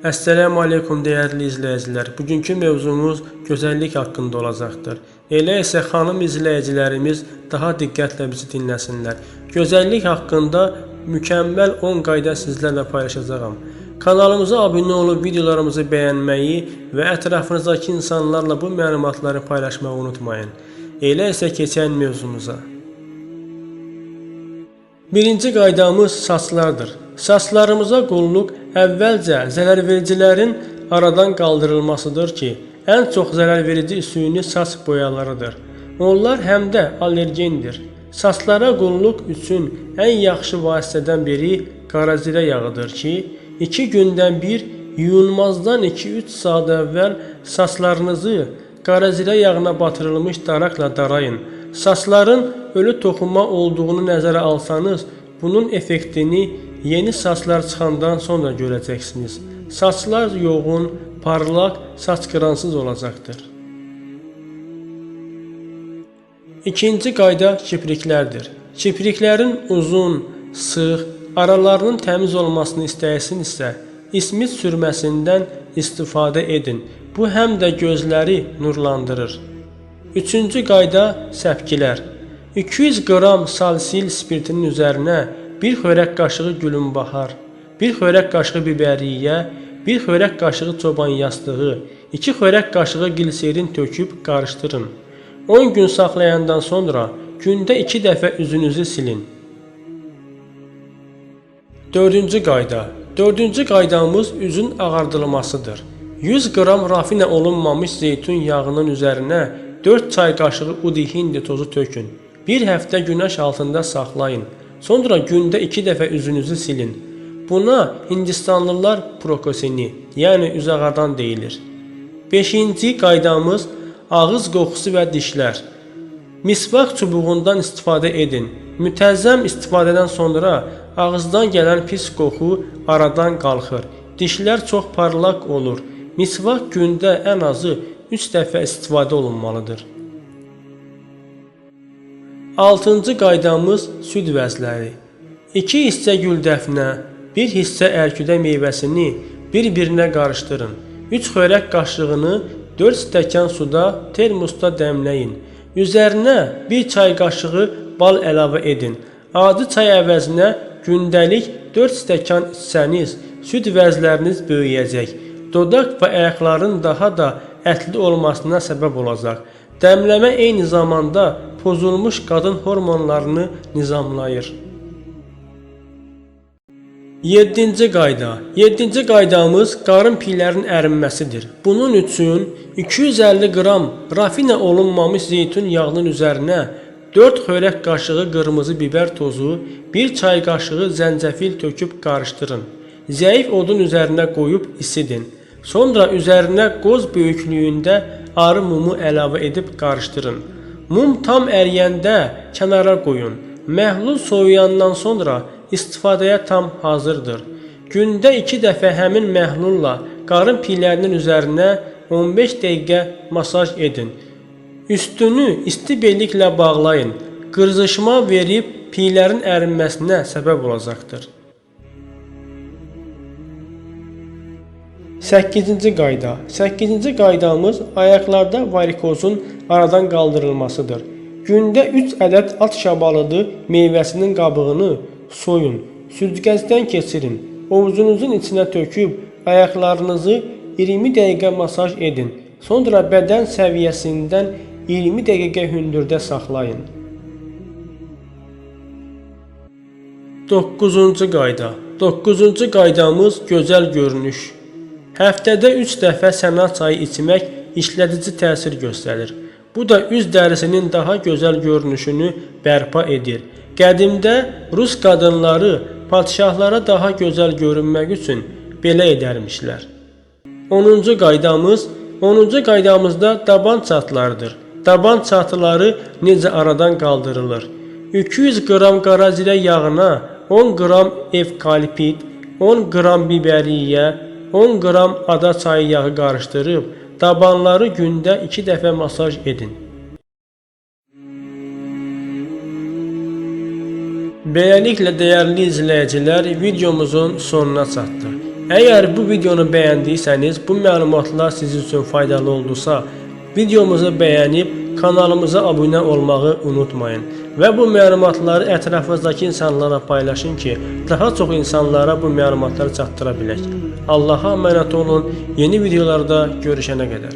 Əssalamu aleykum dəyərli izləyicilər. Bugünkü mövzumuz gözəllik haqqında olacaqdır. Elə isə xanım izləyicilərimiz daha diqqətlə bizi dinləsinlər. Gözəllik haqqında mükəmməl 10 qayda sizlərlə paylaşacağam. Kanalımıza abunə olub videolarımızı bəyənməyi və ətrafınızdakı insanlarla bu məlumatları paylaşmağı unutmayın. Elə isə keçən mövzumuza. Birinci qaydamız saçlardır. Saçlarımıza qulluq əvvəlcə zərərvericilərin aradan qaldırılmasıdır ki, ən çox zərərverici süni saç boyalarıdır. Onlar həm də allergendir. Saçlara qulluq üçün ən yaxşı vasitədən biri qarazirə yağıdır ki, 2 gündən bir yuyunmazdan 2-3 saat əvvəl saçlarınızı qarazirə yağına batırılmış daraqla darayın. Saçların ölü toxunma olduğunu nəzərə alsanız, bunun effektini yeni saçlar çıxandan sonra görəcəksiniz. Saçlar yoğun, parlaq, saç qıransız olacaqdır. İkinci qayda kipriklərdir. Kipriklərin uzun, sıx, aralarının təmiz olmasını istəyirsinizsə, ismit sürməsindən istifadə edin. Bu həm də gözləri nurlandırır. Üçüncü qayda səpkilər. 200 qram salsil spirtinin üzərinə bir xörək qaşığı gülünbahar, bir xörək qaşığı bibəriyyə, bir xörək qaşığı çoban yastığı, 2 xörək qaşığı qliserin töküb qarışdırın. 10 gün saxlayandan sonra gündə 2 dəfə üzünüzü silin. Dördüncü qayda. Dördüncü qaydamız üzün ağardılmasıdır. 100 qram rafinə olunmamış zeytun yağının üzərinə 4 çay qaşığı udi hindi tozu tökün. Bir həftə günəş altında saxlayın. Sonra gündə 2 dəfə üzünüzü silin. Buna Hindistanlılar prokosini, yəni üz ağardan deyilir. 5-ci qaydamız ağız qoxusu və dişlər. Misvaq çubuğundan istifadə edin. Mütəzzəm istifadədən sonra ağızdan gələn pis qoxu aradan qalxır. Dişlər çox parlaq olur. Misvaq gündə ən azı 3 dəfə istifadə olunmalıdır. 6-cı qaydamız süd vəzləri. 2 hissə güldəfnə, 1 hissə ərküdə meyvəsini bir-birinə qarışdırın. 3 xörək qaşığını 4 stəkan suda termosda dəmləyin. Üzərinə 1 çay qaşığı bal əlavə edin. Adi çay əvəzinə gündəlik 4 stəkan içsəniz, süd vəzləriniz böyüyəcək. Dodaq və ayaqların daha da ətli olmasına səbəb olacaq. Dəmləmə eyni zamanda pozulmuş qadın hormonlarını nizamlayır. 7-ci qayda. 7-ci qaydamız qarın piylərin ərinməsidir. Bunun üçün 250 qram rafinə olunmamış zeytun yağının üzərinə 4 xörək qaşığı qırmızı biber tozu, 1 çay qaşığı zəncəfil töküb qarışdırın. Zəif odun üzərinə qoyub isidin. Sonra üzərinə qoz böyüklüyündə arı mumu əlavə edib qarışdırın. Mum tam əriyəndə kənara qoyun. Məhlul soyuyandan sonra istifadəyə tam hazırdır. Gündə 2 dəfə həmin məhlulla qarın piylərinin üzərinə 15 dəqiqə masaj edin. Üstünü isti belliklə bağlayın. Qırzışma verib piylərin ərinməsinə səbəb olacaqdır. 8-ci qayda. 8-ci qaydamız ayaqlarda varikozun aradan qaldırılmasıdır. Gündə 3 ədəd at şabalıdı meyvəsinin qabığını soyun, süzgəcdən keçirin. Ovuzunuzun içinə töküb ayaqlarınızı 20 dəqiqə masaj edin. Sonra bədən səviyyəsindən 20 dəqiqə hündürdə saxlayın. 9-cu qayda. 9-cu qaydamız gözəl görünüş. Həftədə 3 dəfə səna çayı içmək işlədici təsir göstərir. Bu da üz dərisinin daha gözəl görünüşünü bərpa edir. Qədimdə rus qadınları padşahlara daha gözəl görünmək üçün belə edərmişlər. 10-cu qaydamız 10-cu qaydamızda daban çatlarıdır. Daban çatıları necə aradan qaldırılır? 200 qram qarazirə yağına 10 qram evkalipit, 10 qram bibəriyyə, 10 qram ada çayı yağı qarışdırıb dabanları gündə 2 dəfə masaj edin. Beləliklə dəyərli izləyicilər videomuzun sonuna çatdıq. Əgər bu videonu bəyəndiysəniz, bu məlumatlar sizin üçün faydalı oldusa, videomuzu bəyənib kanalımıza abunə olmağı unutmayın və bu məlumatları ətrafınızdakı insanlara paylaşın ki, daha çox insanlara bu məlumatları çatdıra bilək. Allah'a emanet olun. Yeni videolarda görüşene kadar.